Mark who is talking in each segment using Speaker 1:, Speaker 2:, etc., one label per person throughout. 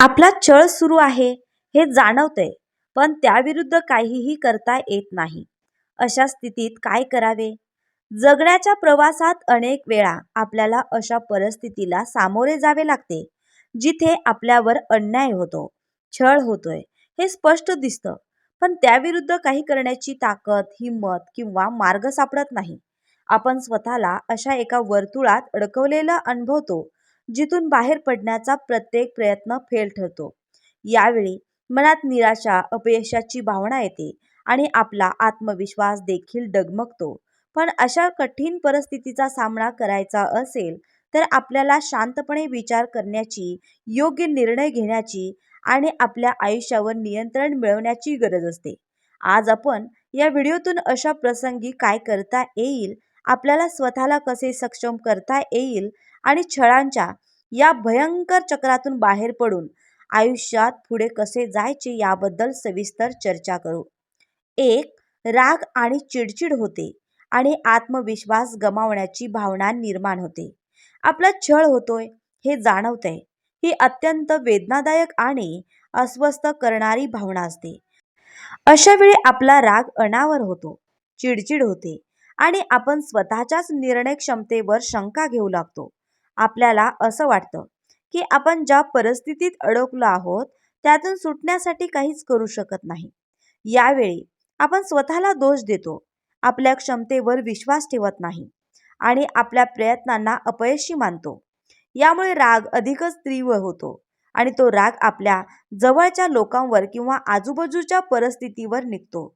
Speaker 1: आपला छळ सुरू आहे हे जाणवतंय पण त्याविरुद्ध काहीही करता येत नाही. अशा स्थितीत काय करावे? जगण्याच्या प्रवासात अनेक वेळा आपल्याला अशा परिस्थितीला सामोरे जावे लागते जिथे आपल्यावर अन्याय होतो छळ होतोय हे स्पष्ट दिसतं. पण त्याविरुद्ध काही करण्याची ताकद हिंमत किंवा मार्ग सापडत नाही. आपण स्वतःला अशा एका वर्तुळात अडकवलेलं अनुभवतो जिथून बाहेर पडण्याचा प्रत्येक प्रयत्न फेल ठरतो. यावेळी मनात निराशा अपयशाची भावना येते आणि आपला आत्मविश्वास देखील डगमगतो. पण अशा कठीण परिस्थितीचा सामना करायचा असेल तर आपल्याला शांतपणे विचार करण्याची योग्य निर्णय घेण्याची आणि आपल्या आयुष्यावर नियंत्रण मिळवण्याची गरज असते. आज आपण या व्हिडिओतून अशा प्रसंगी काय करता येईल आपल्याला स्वतःला कसे सक्षम करता येईल आणि छळांच्या या भयंकर चक्रातून बाहेर पडून आयुष्यात पुढे कसे जायचे याबद्दल सविस्तर चर्चा करू. एक राग आणि चिडचिड होते आणि आत्मविश्वास गमावण्याची भावना निर्माण होते. आपला छळ होतोय हे जाणवतंय. ही अत्यंत वेदनादायक आणि अस्वस्थ करणारी भावना असते. अशा वेळी आपला राग अनावर होतो चिडचिड होते आणि आपण स्वतःच्याच निर्णय क्षमतेवर शंका घेऊ लागतो. आपल्याला असं वाटतं की आपण ज्या परिस्थितीत अडकलो आहोत त्यातून सुटण्यासाठी काहीच करू शकत नाही. यावेळी आपण स्वतःला दोष देतो आपल्या क्षमतेवर विश्वास ठेवत नाही आणि आपल्या प्रयत्नांना अपयशी मानतो. यामुळे राग अधिकच तीव्र होतो आणि तो राग आपल्या जवळच्या लोकांवर किंवा आजूबाजूच्या परिस्थितीवर निघतो.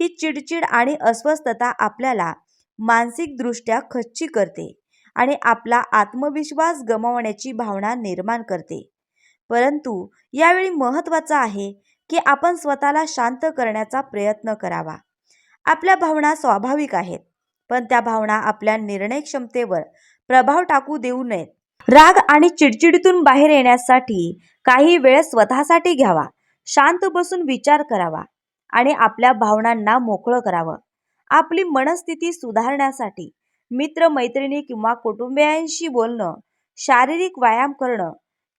Speaker 1: ही चिडचिड आणि अस्वस्थता आपल्याला मानसिकदृष्ट्या खच्ची करते. आणि आपला आत्मविश्वास गमावण्याची भावना निर्माण करते. परंतु यावेळी महत्त्वाचं आहे की आपण स्वतःला शांत करण्याचा प्रयत्न करावा. आपल्या भावना स्वाभाविक आहेत पण त्या भावना आपल्या निर्णय क्षमतेवर प्रभाव टाकू देऊ नयेत. राग आणि चिडचिडीतून बाहेर येण्यासाठी काही वेळ स्वतःसाठी घ्यावा शांत बसून विचार करावा आणि आपल्या भावनांना मोकळं करावं. आपली मनस्थिती सुधारण्यासाठी मित्रमैत्रिणी किंवा कुटुंबियांशी बोलणं शारीरिक व्यायाम करणं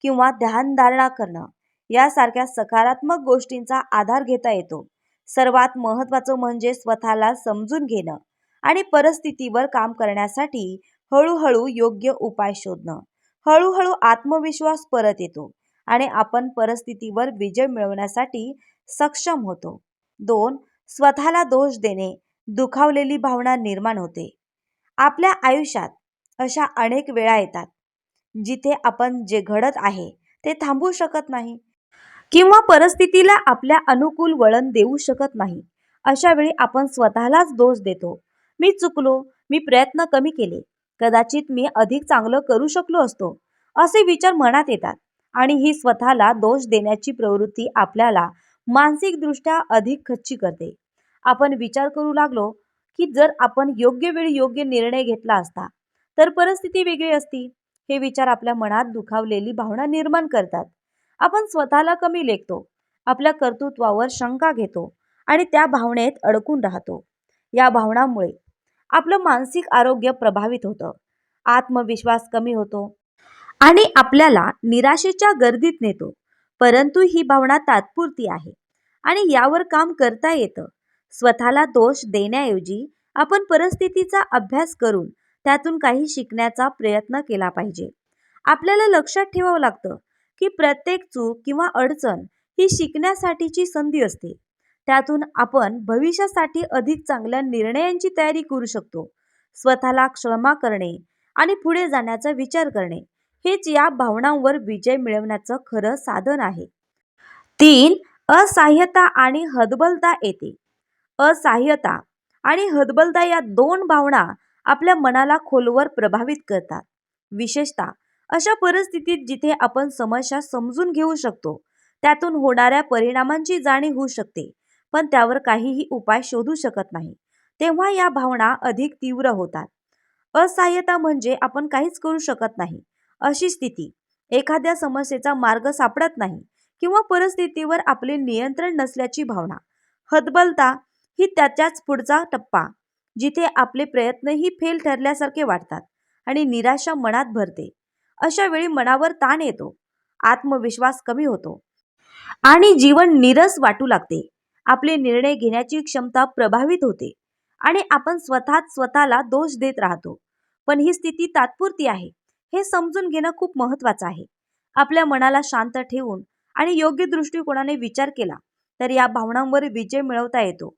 Speaker 1: किंवा ध्यानधारणा करणं यासारख्या सकारात्मक गोष्टींचा आधार घेता येतो. सर्वात महत्त्वाचं म्हणजे स्वतःला समजून घेणं आणि परिस्थितीवर काम करण्यासाठी हळूहळू योग्य उपाय शोधणं. हळूहळू आत्मविश्वास परत येतो आणि आपण परिस्थितीवर विजय मिळवण्यासाठी सक्षम होतो. दोन स्वतःला दोष देणे दुखावलेली भावना निर्माण होते. आपल्या आयुष्यात अशा अनेक वेळा येतात जिथे आपण जे घडत आहे ते थांबवू शकत नाही किंवा परिस्थितीला आपल्या अनुकूल वळण देऊ शकत नाही. अशा वेळी आपण स्वतःलाच दोष देतो. मी चुकलो मी प्रयत्न कमी केले कदाचित मी अधिक चांगलं करू शकलो असतो असे विचार मनात येतात आणि ही स्वतःला दोष देण्याची प्रवृत्ती आपल्याला मानसिकदृष्ट्या अधिक खच्ची करते. आपण विचार करू लागलो की जर आपण योग्य वेळी योग्य निर्णय घेतला असता तर परिस्थिती वेगळी असती. हे विचार आपल्या मनात दुखावलेली भावना निर्माण करतात. आपण स्वतःला कमी लेखतो आपल्या कर्तृत्वावर शंका घेतो आणि त्या भावनेत अडकून राहतो. या भावनामुळे आपलं मानसिक आरोग्य प्रभावित होतं आत्मविश्वास कमी होतो आणि आपल्याला निराशेच्या गर्दीत नेतो. परंतु ही भावना तात्पुरती आहे आणि यावर काम करता येतं. स्वतःला दोष देण्याऐवजी आपण परिस्थितीचा अभ्यास करून त्यातून काही शिकण्याचा प्रयत्न केला पाहिजे. आपल्याला लक्षात ठेवावं लागतं की प्रत्येक चूक किंवा अडचण ही शिकण्यासाठीची संधी असते. त्यातून आपण भविष्यासाठी अधिक चांगल्या निर्णयांची तयारी करू शकतो. स्वतःला क्षमा करणे आणि पुढे जाण्याचा विचार करणे हेच या भावनांवर विजय मिळवण्याचं खरं साधन आहे. तीन असहाय्यता आणि हतबलता येते. असहाय्यता आणि हतबलता या दोन भावना आपल्या मनाला खोलवर प्रभावित करतात. विशेषतः अशा परिस्थितीत जिथे आपण समस्या समजून घेऊ शकतो त्यातून होणाऱ्या परिणामांची जाणीव होऊ शकते पण त्यावर काहीही उपाय शोधू शकत नाही तेव्हा या भावना अधिक तीव्र होतात. असहाय्यता म्हणजे आपण काहीच करू शकत नाही अशी स्थिती. एखाद्या समस्येचा मार्ग सापडत नाही किंवा परिस्थितीवर आपले नियंत्रण नसल्याची भावना. हतबलता ही त्याच्याच पुढचा टप्पा जिथे आपले प्रयत्नही फेल ठरल्यासारखे वाटतात आणि निराशा मनात भरते. अशा वेळी मनावर ताण येतो आत्मविश्वास कमी होतो आणि जीवन निरस वाटू लागते. आपले निर्णय घेण्याची क्षमता प्रभावित होते आणि आपण स्वतःच स्वतःला दोष देत राहतो. पण ही स्थिती तात्पुरती आहे हे समजून घेणं खूप महत्वाचं आहे. आपल्या मनाला शांत ठेवून आणि योग्य दृष्टिकोनाने विचार केला तर या भावनांवर विजय मिळवता येतो.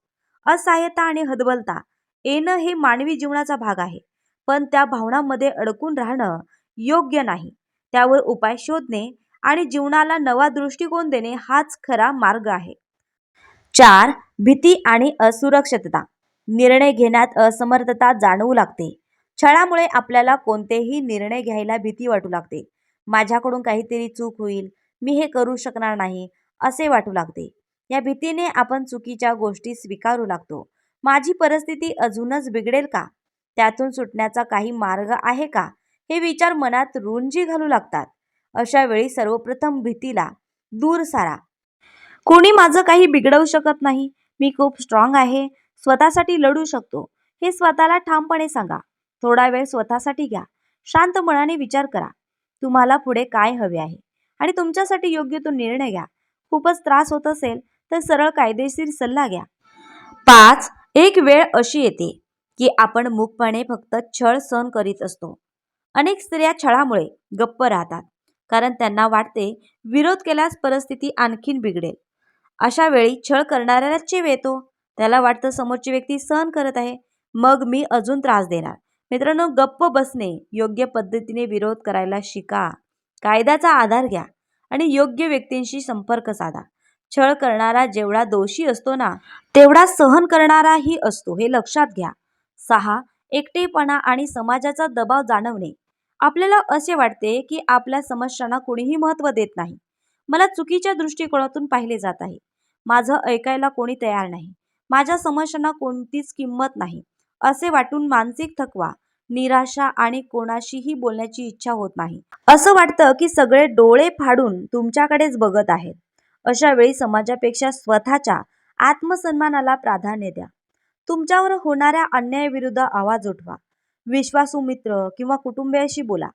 Speaker 1: असहाय्यता आणि हतबलता येणं हे मानवी जीवनाचा भाग आहे. पण त्या भावनांमध्ये अडकून राहणं योग्य नाही. त्यावर उपाय शोधणे आणि जीवनाला नवा दृष्टिकोन देणे हाच खरा मार्ग आहे. चार भीती आणि असुरक्षितता. निर्णय घेण्यात असमर्थता जाणवू लागते. छळामुळे आपल्याला कोणतेही निर्णय घ्यायला भीती वाटू लागते. माझ्याकडून काहीतरी चूक होईल. मी हे करू शकणार नाही असे वाटू लागते. या भीतीने आपण चुकीच्या गोष्टी स्वीकारू लागतो. माझी परिस्थिती अजूनच बिघडेल का? त्यातून सुटण्याचा काही मार्ग आहे का? हे विचार मनात रुंजी घालू लागतात. अशा वेळी सर्वप्रथम भीतीला दूर सारा. कोणी माझं काही बिघडवू शकत नाही. मी खूप स्ट्रॉंग आहे. स्वतःसाठी लढू शकतो. हे स्वतःला ठामपणे सांगा. थोडा वेळ स्वतःसाठी घ्या. शांत मनाने विचार करा. तुम्हाला पुढे काय हवे आहे? आणि तुमच्यासाठी योग्य तो निर्णय घ्या. खूपच त्रास होत असेल तर सरळ कायदेशीर सल्ला घ्या. पाच एक वेळ अशी येते की आपण मूकपणे फक्त छळ सहन करीत असतो. अनेक स्त्रिया छळामुळे गप्प राहतात कारण त्यांना वाटते विरोध केल्यास परिस्थिती आणखीन बिघडेल. अशा वेळी छळ करणाऱ्याला चेव येतो त्याला वाटतं समोरची व्यक्ती सहन करत आहे मग मी अजून त्रास देणार. मित्रांनो गप्प बसणे योग्य पद्धतीने विरोध करायला शिका. कायद्याचा आधार घ्या आणि योग्य व्यक्तींशी संपर्क साधा. छळ करणारा जेवढा दोषी असतो ना तेवढा सहन करणाराही असतो. हे लक्षात घ्या. सहा एकटेपणा आणि समाजाचा दबाव जाणवणे. आपल्याला असे वाटते की आपल्या समस्यांना कोणीही महत्त्व देत नाही. मला चुकीच्या दृष्टिकोनातून पाहिले जात आहे. माझं ऐकायला कोणी तयार नाही. माझ्या समस्यांना कोणतीच किंमत नाही. असे वाटून मानसिक थकवा निराशा आणि कोणाशीही बोलण्याची इच्छा होत नाही. असं वाटतं की सगळे डोळे फाडून तुमच्याकडेच बघत आहेत. अशा वेळी समाजापेक्षा स्वतःच्या आत्मसन्मानाला प्राधान्य द्या. तुमच्यावर होणाऱ्या अन्यायाविरुद्ध आवाज उठवा. विश्वासू मित्र किंवा कुटुंबियाशी बोला.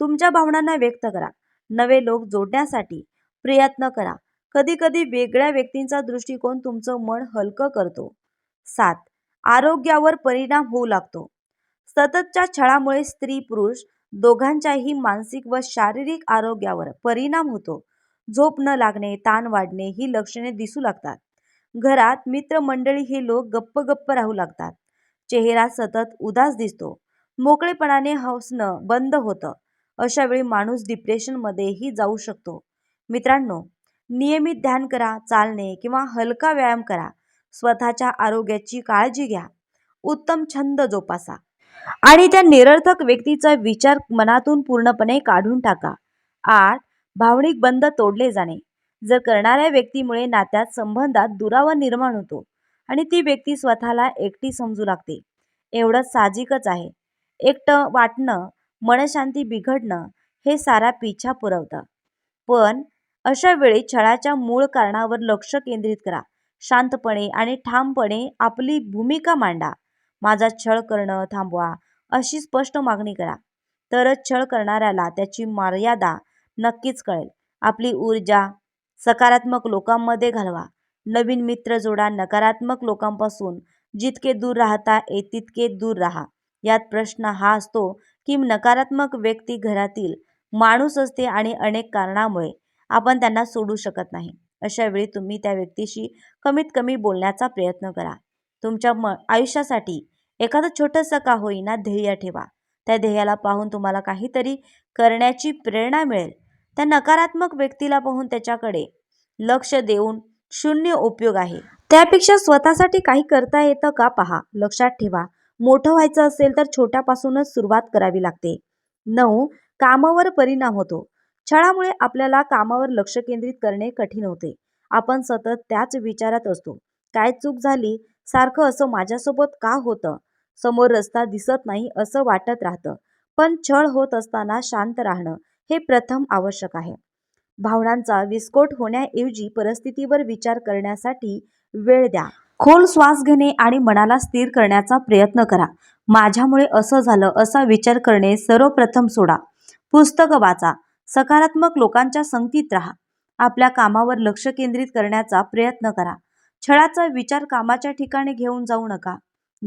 Speaker 1: तुमच्या भावनांना व्यक्त करा. नवे लोक जोडण्यासाठी प्रयत्न करा. कधी कधी वेगळ्या व्यक्तींचा दृष्टिकोन तुमचं मन हलकं करतो. सात. आरोग्यावर परिणाम होऊ लागतो. सततच्या छळामुळे स्त्री पुरुष दोघांच्याही मानसिक व शारीरिक आरोग्यावर परिणाम होतो. झोप न लागणे ताण वाढणे ही लक्षणे दिसू लागतात. घरात मित्रमंडळी हे लोक गप्प गप्प राहू लागतात. चेहरा सतत उदास दिसतो. मोकळेपणाने हसणं बंद होतं. अशा वेळी माणूस डिप्रेशनमध्येही जाऊ शकतो. मित्रांनो नियमित ध्यान करा चालणे किंवा हलका व्यायाम करा. स्वतःच्या आरोग्याची काळजी घ्या. उत्तम छंद जोपासा. आणि त्या निरर्थक व्यक्तीचा विचार मनातून पूर्णपणे काढून टाका. आठ भावनिक बंध तोडले जाणे. जर करणाऱ्या व्यक्तीमुळे नात्यात संबंधात दुरावा निर्माण होतो आणि ती व्यक्ती स्वतःला एकटी समजू लागते एवढं साहजिकच आहे. एकटं वाटणं मनशांती बिघडणं हे सारा पिछा पुरवतं. पण अशा वेळी छळाच्या मूळ कारणावर लक्ष केंद्रित करा. शांतपणे आणि ठामपणे आपली भूमिका मांडा. माझा छळ करणं थांबवा अशी स्पष्ट मागणी करा. तरच छळ करणाऱ्याला त्याची मर्यादा नक्कीच कळेल. आपली ऊर्जा सकारात्मक लोकांमध्ये घालवा. नवीन मित्र जोडा नकारात्मक लोकांपासून. जितके दूर राहता येत तितके दूर राहा. यात प्रश्न हा असतो की नकारात्मक व्यक्ती घरातील माणूस असते आणि अनेक कारणामुळे आपण त्यांना सोडू शकत नाही. अशा वेळी तुम्ही त्या व्यक्तीशी कमीत कमी बोलण्याचा प्रयत्न करा. तुमच्या म आयुष्यासाठी एखादं छोटंसं का होईना ध्येय ठेवा. त्या ध्येयाला पाहून तुम्हाला काहीतरी करण्याची प्रेरणा मिळेल. त्या नकारात्मक व्यक्तीला पाहून त्याच्याकडे लक्ष देऊन शून्य उपयोग आहे. त्यापेक्षा स्वतःसाठी काही करता येतं का पहा. लक्षात ठेवा. मोठं व्हायचं असेल तर छोट्यापासूनच सुरुवात करावी लागते. नऊ. कामावर परिणाम होतो. छळामुळे आपल्याला कामावर लक्ष केंद्रित करणे कठीण होते. आपण सतत त्याच विचारात असतो. काय चूक झाली? सारखं असं माझ्यासोबत का होतं? समोर रस्ता दिसत नाही असं वाटत राहतं. पण छळ होत असताना शांत राहणं हे प्रथम आवश्यक आहे. भावनांचा विस्फोट होण्याऐवजी परिस्थितीवर विचार करण्यासाठी वेळ द्या. खोल श्वास घेणे आणि मनाला स्थिर करण्याचा प्रयत्न करा. माझ्यामुळे असं झालं असा विचार करणे सर्वप्रथम सोडा. पुस्तकं वाचा. सकारात्मक लोकांच्या संगतीत राहा. आपल्या कामावर लक्ष केंद्रित करण्याचा प्रयत्न करा. छळाचा विचार कामाच्या ठिकाणी घेऊन जाऊ नका.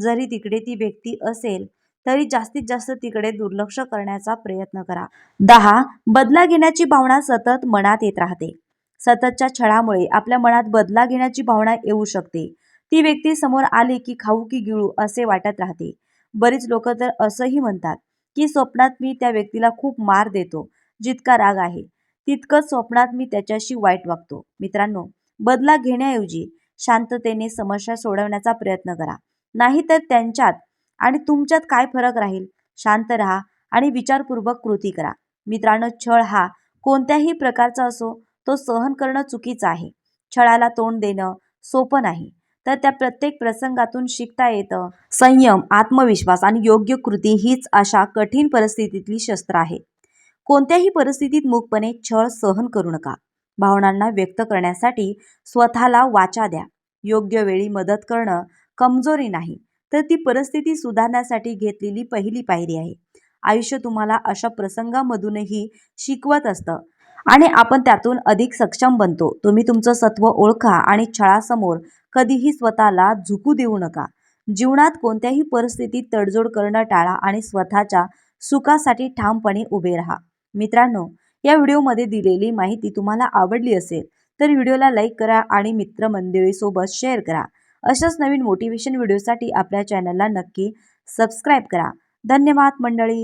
Speaker 1: जरी तिकडे ती व्यक्ती असेल तरी जास्तीत जास्त तिकडे दुर्लक्ष करण्याचा प्रयत्न करा. दहा बदला घेण्याची भावना सतत मनात येत राहते. सततच्या छळामुळे आपल्या मनात बदला घेण्याची भावना येऊ शकते. ती व्यक्ती समोर आली की खाऊ की गिळू असे वाटत राहते. बरीच लोक तर असंही म्हणतात की स्वप्नात मी त्या व्यक्तीला खूप मार देतो जितका राग आहे. तितकंच स्वप्नात मी त्याच्याशी वाईट वागतो. मित्रांनो बदला घेण्याऐवजी शांततेने समस्या सोडवण्याचा प्रयत्न करा. नाहीतर त्यांच्यात आणि तुमच्यात काय फरक राहील? शांत राहा आणि विचारपूर्वक कृती करा. मित्रांनो छळ हा कोणत्याही प्रकारचा असो तो सहन करणं चुकीचं आहे. छळाला तोंड देणं सोपं नाही. तर त्या प्रत्येक प्रसंगातून शिकता येतं. संयम आत्मविश्वास आणि योग्य कृती हीच अशा कठीण परिस्थितीतली शस्त्र आहे. कोणत्याही परिस्थितीत मूकपणे छळ सहन करू नका. भावनांना व्यक्त करण्यासाठी स्वतःला वाचा द्या. योग्य वेळी मदत करणं कमजोरी नाही. तर ती परिस्थिती सुधारण्यासाठी घेतलेली पहिली पायरी आहे. आयुष्य तुम्हाला अशा प्रसंगामधूनही शिकवत असतं आणि आपण त्यातून अधिक सक्षम बनतो. तुम्ही तुमचं सत्व ओळखा आणि छळासमोर कधीही स्वतःला झुकू देऊ नका. जीवनात कोणत्याही परिस्थितीत तडजोड करणं टाळा आणि स्वतःच्या सुखासाठी ठामपणे उभे राहा. मित्रांनो या व्हिडिओमध्ये दिलेली माहिती तुम्हाला आवडली असेल तर व्हिडिओला लाईक करा आणि मित्रमंडळीसोबत शेअर करा. अशाच नवीन मोटिवेशन व्हिडिओसाठी आपल्या चॅनलला नक्की सबस्क्राईब करा. धन्यवाद मंडळी.